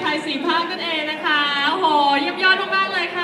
ไทยสีภาคนั่นเองนะคะโอ้โหเยี่ยมยอดมากๆเลยค่ะ